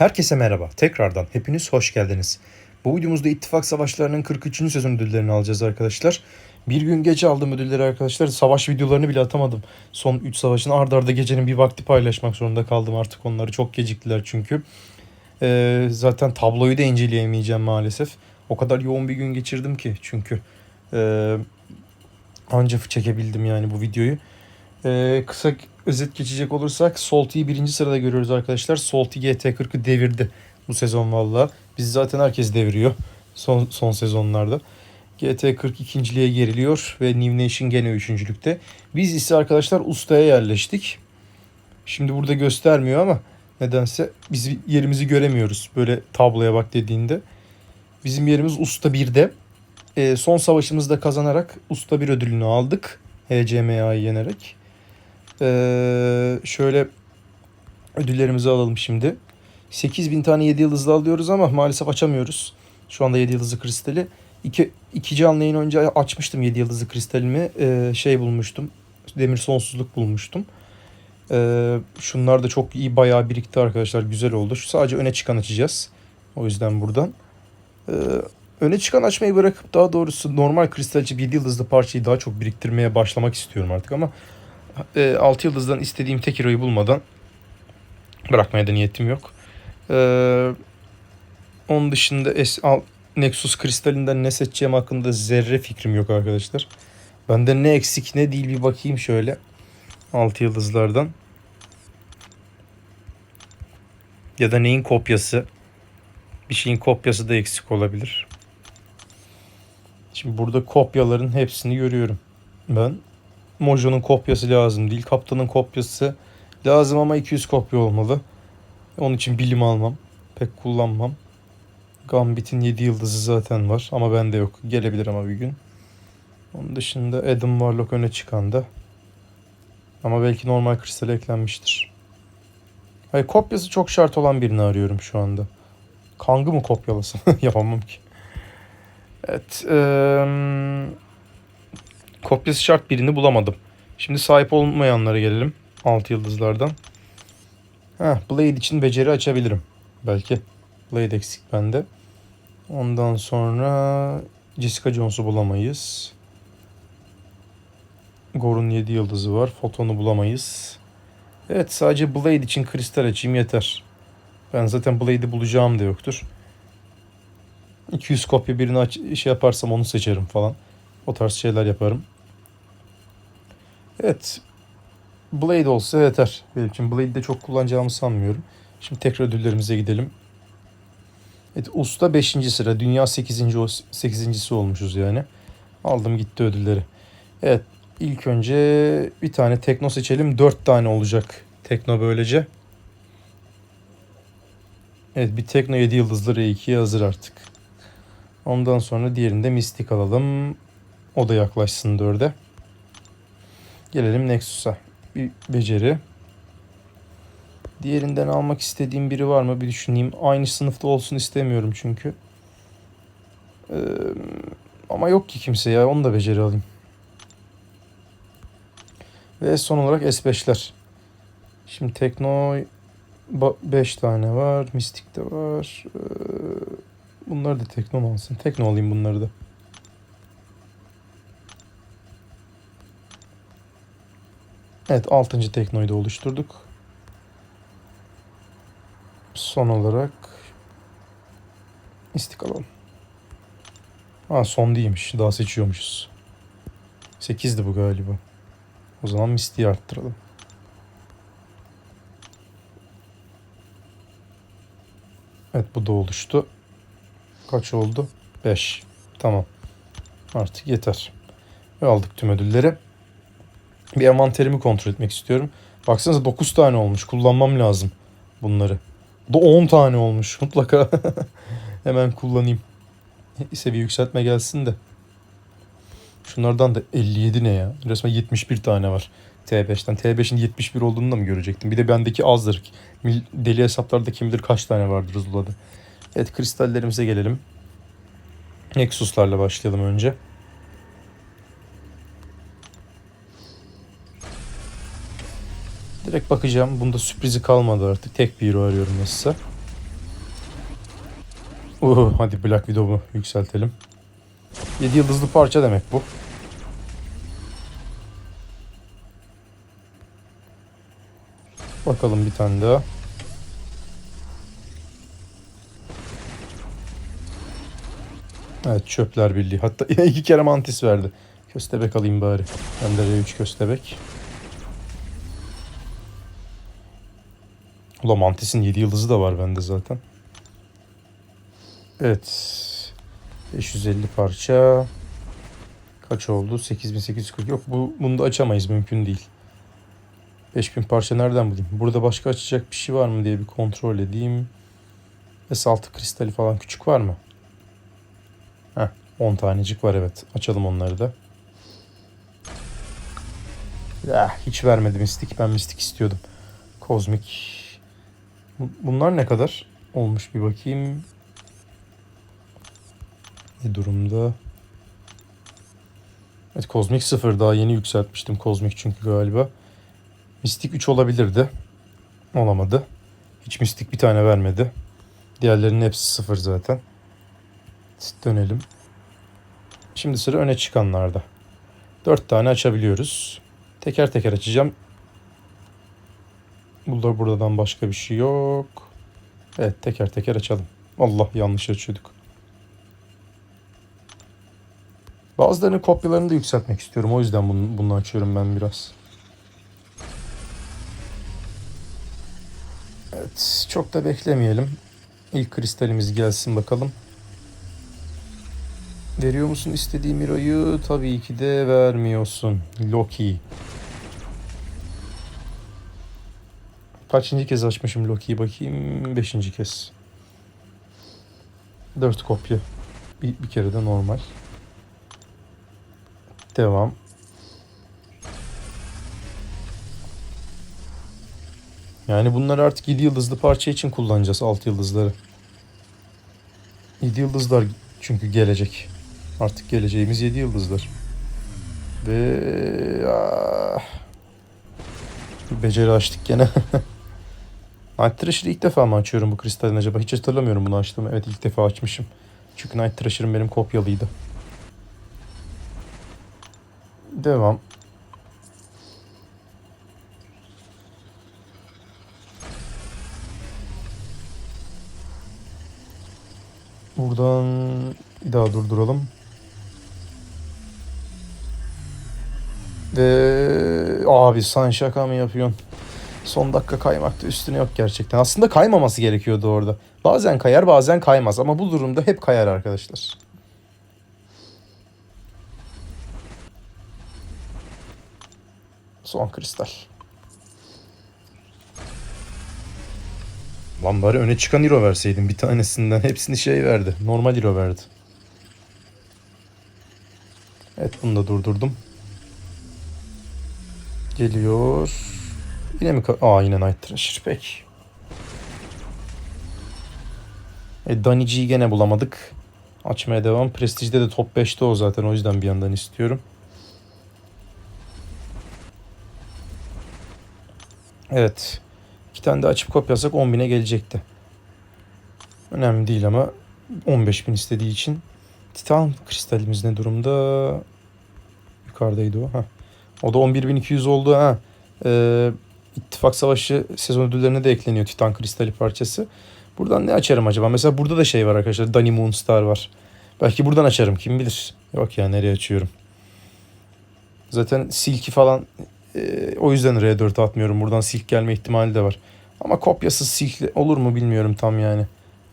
Herkese merhaba. Tekrardan hepiniz hoş geldiniz. Bu videomuzda İttifak Savaşları'nın 43. sezon ödüllerini alacağız arkadaşlar. Bir gün gece aldım ödülleri arkadaşlar. Savaş videolarını bile atamadım. Son 3 savaşın ardarda arda gecenin bir vakti paylaşmak zorunda kaldım artık onları. Çok geciktiler çünkü. Ee, zaten tabloyu da inceleyemeyeceğim maalesef. O kadar yoğun bir gün geçirdim ki çünkü. Ee, anca çekebildim yani bu videoyu. Ee, kısa özet geçecek olursak Salty'yi birinci sırada görüyoruz arkadaşlar. Salty GT40'ı devirdi bu sezon valla. Biz zaten herkes deviriyor son, son sezonlarda. GT40 ikinciliğe geriliyor ve New Nation gene üçüncülükte. Biz ise arkadaşlar ustaya yerleştik. Şimdi burada göstermiyor ama nedense biz yerimizi göremiyoruz. Böyle tabloya bak dediğinde. Bizim yerimiz usta 1'de. E, son savaşımızda kazanarak usta 1 ödülünü aldık. HCMA'yı yenerek. Ee, şöyle ödüllerimizi alalım şimdi. 8000 tane 7 yıldızlı alıyoruz ama maalesef açamıyoruz. Şu anda 7 yıldızlı kristali. İki, iki canlı yayın önce açmıştım 7 yıldızlı kristalimi. Ee, şey bulmuştum. Demir sonsuzluk bulmuştum. Ee, şunlar da çok iyi bayağı birikti arkadaşlar. Güzel oldu. Şu sadece öne çıkan açacağız. O yüzden buradan. Ee, öne çıkan açmayı bırakıp daha doğrusu normal kristal açıp 7 yıldızlı parçayı daha çok biriktirmeye başlamak istiyorum artık ama e, 6 yıldızdan istediğim tek hero'yu bulmadan bırakmaya da niyetim yok. E, onun dışında es, al, Nexus kristalinden ne seçeceğim hakkında zerre fikrim yok arkadaşlar. Bende ne eksik ne değil bir bakayım şöyle. 6 yıldızlardan. Ya da neyin kopyası. Bir şeyin kopyası da eksik olabilir. Şimdi burada kopyaların hepsini görüyorum. Ben Mojo'nun kopyası lazım değil. Kaptanın kopyası lazım ama 200 kopya olmalı. Onun için bilim almam. Pek kullanmam. Gambit'in 7 yıldızı zaten var ama bende yok. Gelebilir ama bir gün. Onun dışında Adam Warlock öne çıkan da. Ama belki normal kristal eklenmiştir. Hayır kopyası çok şart olan birini arıyorum şu anda. Kang'ı mı kopyalasın? Yapamam ki. Evet. Ee, kopyası şart birini bulamadım. Şimdi sahip olmayanlara gelelim. 6 yıldızlardan. Heh, Blade için beceri açabilirim. Belki. Blade eksik bende. Ondan sonra Jessica Jones'u bulamayız. Gor'un 7 yıldızı var. Foton'u bulamayız. Evet sadece Blade için kristal açayım yeter. Ben zaten Blade'i bulacağım da yoktur. 200 kopya birini aç şey yaparsam onu seçerim falan. O tarz şeyler yaparım. Evet. Blade olsa yeter. Benim için Blade'i de çok kullanacağımı sanmıyorum. Şimdi tekrar ödüllerimize gidelim. Evet, Usta 5. sıra. Dünya 8. 8.si olmuşuz yani. Aldım gitti ödülleri. Evet. ilk önce bir tane tekno seçelim. 4 tane olacak tekno böylece. Evet bir tekno 7 yıldızlı R2'ye hazır artık. Ondan sonra diğerinde mistik alalım. O da yaklaşsın 4'e. Gelelim Nexus'a. Bir beceri. Diğerinden almak istediğim biri var mı bir düşüneyim. Aynı sınıfta olsun istemiyorum çünkü. Ee, ama yok ki kimse ya. Onu da beceri alayım. Ve son olarak S5'ler. Şimdi Tekno 5 tane var. Mistik de var. Ee, bunlar da Tekno alsın? Tekno alayım bunları da. Evet 6. teknoyu da oluşturduk. Son olarak istik alalım. Ha son değilmiş. Daha seçiyormuşuz. 8'di bu galiba. O zaman mistiği arttıralım. Evet bu da oluştu. Kaç oldu? 5. Tamam. Artık yeter. Ve aldık tüm ödülleri. Bir envanterimi kontrol etmek istiyorum. Baksanıza 9 tane olmuş. Kullanmam lazım bunları. Da 10 tane olmuş. Mutlaka hemen kullanayım. Seviye yükseltme gelsin de. Şunlardan da 57 ne ya? Resmen 71 tane var. T5'ten. T5'in 71 olduğunu da mı görecektim? Bir de bendeki azdır. Deli hesaplarda kim bilir kaç tane vardır Zula'da. Evet kristallerimize gelelim. Nexus'larla başlayalım önce. Direkt bakacağım. Bunda sürprizi kalmadı artık. Tek bir hero arıyorum nasılsa. Uh, hadi Black Widow'u yükseltelim. 7 yıldızlı parça demek bu. Bakalım bir tane daha. Evet çöpler birliği. Hatta iki kere mantis verdi. Köstebek alayım bari. Ben de R3 köstebek. Ulan mantisin 7 yıldızı da var bende zaten. Evet. 550 parça. Kaç oldu? 8840. Yok bu bunu da açamayız mümkün değil. 5000 parça nereden bulayım? Burada başka açacak bir şey var mı diye bir kontrol edeyim. S6 kristali falan küçük var mı? Heh, 10 tanecik var evet. Açalım onları da. Ya, hiç vermedi mistik. Ben mistik istiyordum. Kozmik. Bu- Bunlar ne kadar? Olmuş bir bakayım. Ne durumda? Evet kozmik 0 daha yeni yükseltmiştim kozmik çünkü galiba. Mistik 3 olabilirdi. Olamadı. Hiç mistik bir tane vermedi. Diğerlerinin hepsi 0 zaten. Dönelim. Şimdi sıra öne çıkanlarda. 4 tane açabiliyoruz. Teker teker açacağım. Burada buradan başka bir şey yok. Evet teker teker açalım. Allah yanlış açıyorduk. Bazılarının kopyalarını da yükseltmek istiyorum. O yüzden bunu, bunu açıyorum ben biraz. Evet çok da beklemeyelim. İlk kristalimiz gelsin bakalım. Veriyor musun istediğim Miro'yu? Tabii ki de vermiyorsun. Loki. Kaçıncı kez açmışım Loki'yi bakayım. Beşinci kez. Dört kopya. Bir, bir kere de normal. Devam. Yani bunları artık 7 yıldızlı parça için kullanacağız 6 yıldızları. 7 yıldızlar çünkü gelecek. Artık geleceğimiz 7 yıldızlar. Ve ah, beceri açtık gene. Night Thrasher'ı ilk defa mı açıyorum bu kristalin acaba? Hiç hatırlamıyorum bunu açtım. Evet ilk defa açmışım. Çünkü Night Thrasher'ım benim kopyalıydı. Devam. Buradan bir daha durduralım. Ve abi sen şaka mı yapıyorsun? Son dakika kaymakta üstüne yok gerçekten. Aslında kaymaması gerekiyordu orada. Bazen kayar bazen kaymaz ama bu durumda hep kayar arkadaşlar. Son kristal. Lan bari öne çıkan hero verseydin bir tanesinden. Hepsini şey verdi. Normal hero verdi. Evet bunu da durdurdum. Geliyor. Yine mi? Aa yine Night Thrasher. Peki. E, Danici'yi gene bulamadık. Açmaya devam. Prestige'de de top 5'te o zaten. O yüzden bir yandan istiyorum. Evet. İki tane de açıp kopyasak 10.000'e gelecekti. Önemli değil ama 15.000 istediği için. Titan kristalimiz ne durumda? Yukarıdaydı o. Heh. O da 11.200 oldu ha. Ee, İttifak Savaşı sezon ödüllerine de ekleniyor Titan kristali parçası. Buradan ne açarım acaba? Mesela burada da şey var arkadaşlar. Danny Moonstar var. Belki buradan açarım kim bilir. Yok ya nereye açıyorum. Zaten Silk'i falan e, o yüzden R4 atmıyorum. Buradan Silk gelme ihtimali de var. Ama kopyasız Silk olur mu bilmiyorum tam yani.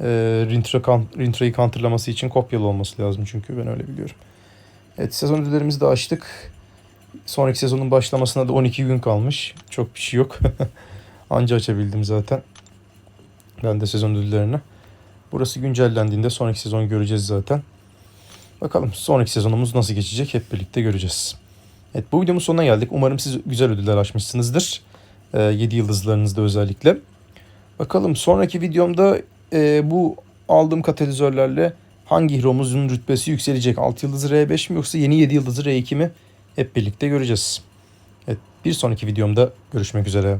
E, Rintra Rintra'yı counterlaması için kopyalı olması lazım çünkü ben öyle biliyorum. Evet sezon ödüllerimizi de açtık. Sonraki sezonun başlamasına da 12 gün kalmış. Çok bir şey yok. Anca açabildim zaten. Ben de sezon ödüllerini. Burası güncellendiğinde sonraki sezon göreceğiz zaten. Bakalım sonraki sezonumuz nasıl geçecek hep birlikte göreceğiz. Evet bu videomun sonuna geldik. Umarım siz güzel ödüller açmışsınızdır. Ee, 7 yıldızlarınızda özellikle. Bakalım sonraki videomda e, bu aldığım katalizörlerle hangi hero'muzun rütbesi yükselecek? 6 yıldızı R5 mi yoksa yeni 7 yıldızı R2 mi? Hep birlikte göreceğiz. Evet bir sonraki videomda görüşmek üzere.